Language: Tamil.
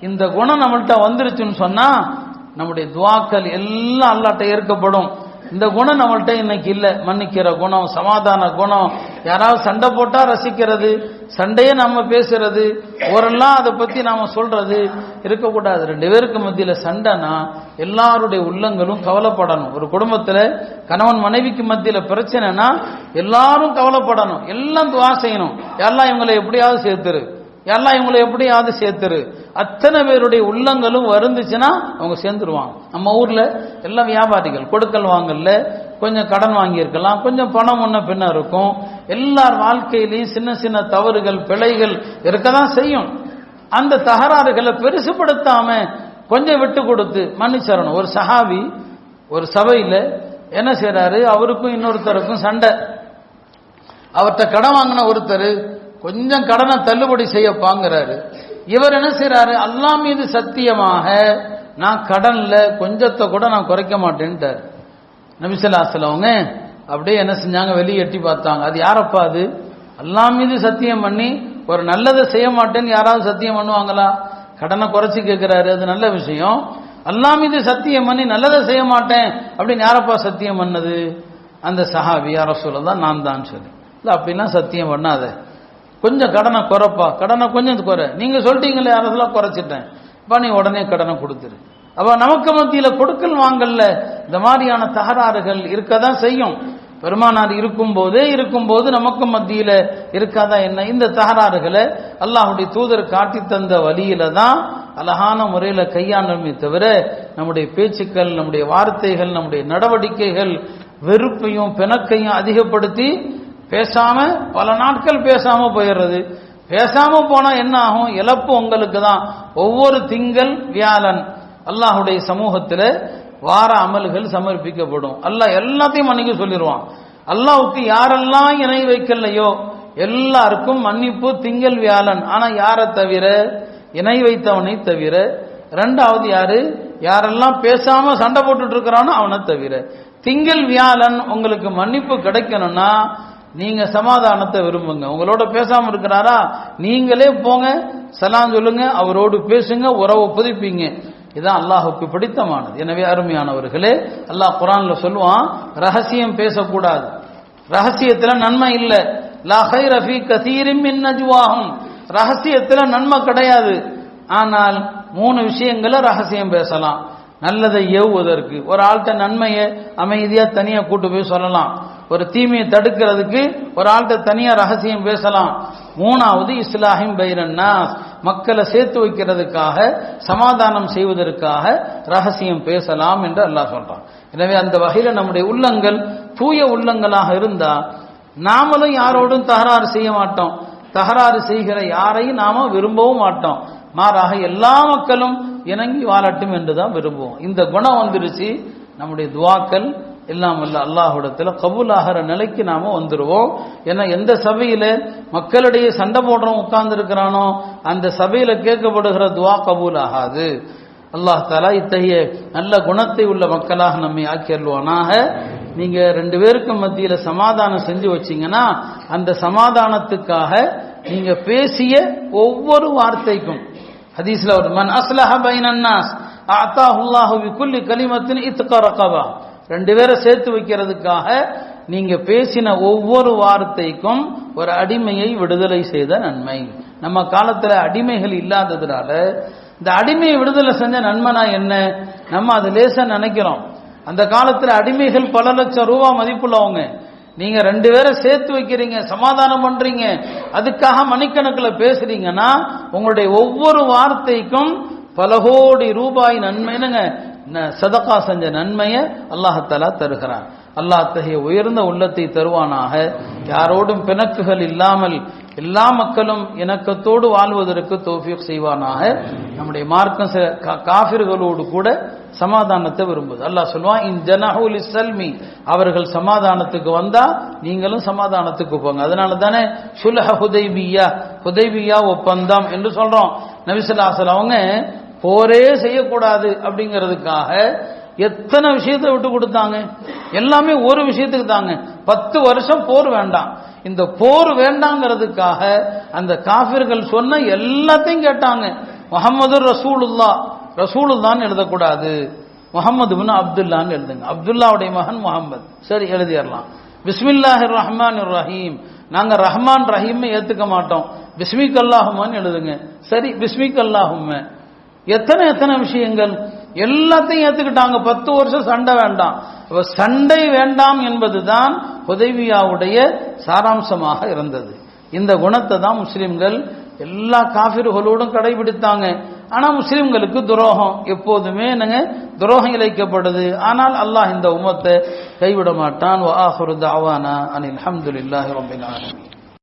இந்த குணம் நம்மள்கிட்ட வந்துருச்சுன்னு சொன்னா நம்முடைய துவாக்கள் எல்லாம் அல்லாட்ட ஏற்கப்படும். இந்த குணம் நம்மள்ட்ட இன்னைக்கு இல்ல. மன்னிக்கிற குணம் சமாதான குணம். யாராவது சண்டை போட்டா ரசிக்கிறது சண்டையே நம்ம பேசுறது ஓரெல்லாம் அதை பத்தி நாம சொல்றது. இருக்கக்கூடாது. ரெண்டு பேருக்கு மத்தியில சண்டைனா எல்லாருடைய உள்ளங்களும் கவலைப்படணும். ஒரு குடும்பத்துல கணவன் மனைவிக்கு மத்தியில பிரச்சனைனா எல்லாரும் கவலைப்படணும். எல்லாம் துவா செய்யணும். எல்லாம் இவங்களை எப்படியாவது சேர்த்துரு. எல்லாம் இவங்களை எப்படியாவது சேர்த்துரு. அத்தனை பேருடைய உள்ளங்களும் வருந்துச்சுன்னா அவங்க சேர்ந்துருவாங்க. நம்ம ஊர்ல எல்லாம் வியாபாரிகள் கொடுக்கல் வாங்கல கொஞ்சம் கடன் வாங்கியிருக்கலாம் கொஞ்சம் பணம் முன்ன பின்ன இருக்கும். எல்லார் வாழ்க்கையிலையும் சின்ன சின்ன தவறுகள் பிழைகள் இருக்கதான் செய்யும். அந்த தகராறுகளை பெருசுப்படுத்தாம கொஞ்சம் விட்டு கொடுத்து மன்னிச்சரணும் ஒரு சஹாவி ஒரு சபையில என்ன செய்கிறாரு அவருக்கும் இன்னொருத்தருக்கும் சண்டை. அவர்கிட்ட கடன் வாங்கின ஒருத்தர் கொஞ்சம் கடனை தள்ளுபடி செய்யப்பாங்கிறாரு. இவர் என்ன செய்யறாரு அல்லா மீது சத்தியமாக நான் கடன்ல கொஞ்சத்தை கூட நான் குறைக்க மாட்டேன்ட்டார். நபிசல்லாஸ்ல அவங்க அப்படியே என்ன செஞ்சாங்க? வெளியே எட்டி பார்த்தாங்க. அது யாரப்பா அது? அல்லா மீது சத்தியம் பண்ணி ஒரு நல்லதை செய்ய மாட்டேன்னு யாராவது சத்தியம் பண்ணுவாங்களா? கடனை குறைச்சி கேட்கிறாரு அது நல்ல விஷயம். அல்லா மீது சத்தியம் பண்ணி நல்லதை செய்ய மாட்டேன் அப்படின்னு யாரப்பா சத்தியம் பண்ணது? அந்த சஹாபி யார சொல்லதான் நான் தான் சொல்லி. இல்லை அப்படிலாம் சத்தியம் பண்ணாத. கொஞ்சம் கடனை குறைப்பா. கடனை கொஞ்சம் குறை. நீங்க சொல்லிட்டீங்களே யாரெல்லாம் குறைச்சிட்டேன். அப்ப நீ உடனே கடனை கொடுத்துரு. அப்ப நமக்கு மத்தியில கொடுக்கல் வாங்கல்ல. இந்த மாதிரியான தகராறுகள் இருக்கதான் செய்யும். பெருமானார் இருக்கும் போதே இருக்கும் போது நமக்கு மத்தியில இருக்காதா என்ன? இந்த தகராறுகளை அல்லாஹுடைய தூதர் காட்டி தந்த வழியில தான் அழகான முறையில கையாண்டமே தவிர நம்முடைய பேச்சுக்கள் நம்முடைய வார்த்தைகள் நம்முடைய நடவடிக்கைகள் வெறுப்பையும் பிணக்கையும் அதிகப்படுத்தி பேசாம பல நாட்கள் பேசாம போயிடுறது. பேசாம போனா என்ன ஆகும்? இழப்பு உங்களுக்கு தான். ஒவ்வொரு திங்கள் வியாழன். அல்லாஹுடைய சமூகத்தில் வார அமல்கள் சமர்ப்பிக்கப்படும். அல்லாஹ் எல்லாத்தையும் மன்னிக்க சொல்லிடுவான் அல்லாஹுக்கு யாரெல்லாம் இணை வைக்கலையோ எல்லாருக்கும் மன்னிப்பு திங்கள் வியாழன். ஆனா யாரை தவிர? இணை வைத்தவனை தவிர. ரெண்டாவது யாரு? யாரெல்லாம் பேசாம சண்டை போட்டுட்டு இருக்கிறானோ அவனை தவிர. திங்கள் வியாழன் உங்களுக்கு மன்னிப்பு கிடைக்கணும்னா நீங்க சமாதானத்தை விரும்புங்க. உங்களோட பேசாம இருக்கிறாரா? நீங்களே போங்க சலாம் சொல்லுங்க அவரோடு பேசுங்க உறவை புதுப்பிங்க. இதான் அல்லாஹுக்கு பிடித்தமானது. எனவே அருமையானவர்களே அல்லாஹ் குரான்ல சொல்லுவான் ரகசியம் பேசக்கூடாது. ரகசியத்துல நன்மை இல்லை. லா மின் ரகசியத்துல நன்மை கிடையாது. ஆனால் மூணு விஷயங்களை ரகசியம் பேசலாம். நல்லதை ஏவுவதற்கு. ஒரு ஆள்கிட்ட நன்மையை அமைதியா தனியா கூட்டு போய் சொல்லலாம். ஒரு தீமையை தடுக்கிறதுக்கு ஒரு ஆள்கிட்ட தனியா ரகசியம் பேசலாம். மூணாவது இஸ்லாஹிம் பைரன்னா மக்களை சேர்த்து வைக்கிறதுக்காக சமாதானம் செய்வதற்காக ரகசியம் பேசலாம் என்று அல்லாஹ் சொல்றான். எனவே அந்த வகையில நம்முடைய உள்ளங்கள் தூய உள்ளங்களாக இருந்தா நாமளும் யாரோடும் தகராறு செய்ய மாட்டோம். தகராறு செய்கிற யாரையும் நாம விரும்பவும் மாட்டோம். மாறாக எல்லா மக்களும் இணங்கி வாழட்டும் என்றுதான் விரும்புவோம். இந்த குணம் வந்துருச்சு. நம்முடைய துவாக்கள் எல்லாம் வல்ல கபூல் கபூலாகிற நிலைக்கு நாம வந்துடுவோம் ஏன்னா எந்த சபையில மக்களிடையே சண்டை போடுறோம் உட்கார்ந்து இருக்கிறானோ அந்த சபையில கேட்கப்படுகிற துவா கபூல் ஆகாது அல்லாஹ் தாலா இத்தகைய நல்ல குணத்தை உள்ள மக்களாக நம்மை ஆக்கியல்வானாக நீங்க ரெண்டு பேருக்கும் மத்தியில சமாதானம் செஞ்சு வச்சீங்கன்னா அந்த சமாதானத்துக்காக நீங்க பேசிய ஒவ்வொரு வார்த்தைக்கும். ஹதீஸ்ல ஒரு மன் அஸ்லஹ பைனன்னாஸ் அத்தாஹுல்லாஹு குல்லி கலிமத்தின் இத்கா ரகபா. ரெண்டு பேரை சேர்த்து வைக்கிறதுக்காக நீங்க பேசின ஒவ்வொரு வார்த்தைக்கும் ஒரு அடிமையை விடுதலை செய்த நன்மை. நம்ம காலத்துல அடிமைகள் இல்லாததுனால இந்த அடிமையை விடுதலை செஞ்ச நன்மைனா என்ன? நம்ம அது லேசா நினைக்கிறோம். அந்த காலத்துல அடிமைகள் பல லட்சம் ரூபா மதிப்புள்ளவங்க நீங்க ரெண்டு பேரை சேர்த்து வைக்கிறீங்க சமாதானம் பண்றீங்க அதுக்காக மணிக்கணக்கில் பேசுறீங்கன்னா உங்களுடைய ஒவ்வொரு வார்த்தைக்கும் பல கோடி ரூபாய் நன்மைனுங்க ந- சதகா செஞ்ச நன்மையை அல்லாஹத்தாலா தருகிறான். அல்லாஹ் அத்தகைய உயர்ந்த உள்ளத்தை தருவானாக. யாரோடும் பிணக்குகள் இல்லாமல் எல்லா மக்களும் இணக்கத்தோடு வாழ்வதற்கு தௌஃபீக் செய்வானாக. நம்முடைய மார்க்கம் கா- காஃபிர்களோடு கூட சமாதானத்தை விரும்புது. அல்லாஹ் சொல்லுவான் இன் ஜனஹுல் சல்மி அவர்கள் சமாதானத்துக்கு வந்தா நீங்களும் சமாதானத்துக்கு போங்க. அதனால தானே சுலஹ ஹுதைபியா ஹுதைபியா ஒப்பந்தம் என்று சொல்றோம். நபிசுல்லாசல் அவங்க போரே செய்யக்கூடாது அப்படிங்கிறதுக்காக எத்தனை விஷயத்தை விட்டு கொடுத்தாங்க? எல்லாமே ஒரு விஷயத்துக்கு தாங்க. பத்து வருஷம் போர் வேண்டாம். இந்த போர் வேண்டாங்கிறதுக்காக அந்த காபிர்கள் சொன்ன எல்லாத்தையும் கேட்டாங்க. முகமது ரசூலுல்லா. ரசூலுல்லான்னு எழுதக்கூடாது. முகமது பின் அப்துல்லான்னு எழுதுங்க. அப்துல்லாவுடைய மகன் முகமது சரி எழுதிடலாம். பிஸ்மில்லாஹிர் ரஹ்மான் ரஹீம். நாங்க ரஹ்மான் ரஹீம் ஏத்துக்க மாட்டோம். பிஸ்மிக் அல்லாஹுமான்னு எழுதுங்க. சரி பிஸ்மிக் அல்லாஹுமே எத்தனை எத்தனை விஷயங்கள்? எல்லாத்தையும் ஏத்துக்கிட்டாங்க. பத்து வருஷம் சண்டை வேண்டாம். இப்போ சண்டை வேண்டாம் என்பதுதான் உதவியாவுடைய சாராம்சமாக இருந்தது. இந்த குணத்தை தான் முஸ்லிம்கள் எல்லா காபிர்களோடும் கடைபிடித்தாங்க. ஆனா முஸ்லிம்களுக்கு துரோகம் எப்போதுமே என்னங்க? துரோகம் இழைக்கப்படுது. ஆனால் அல்லாஹ் இந்த உமத்தை கைவிட மாட்டான். வ ஆஹிரு தஅவானா அனில் ஹம்துலில்லாஹி ரப்பில்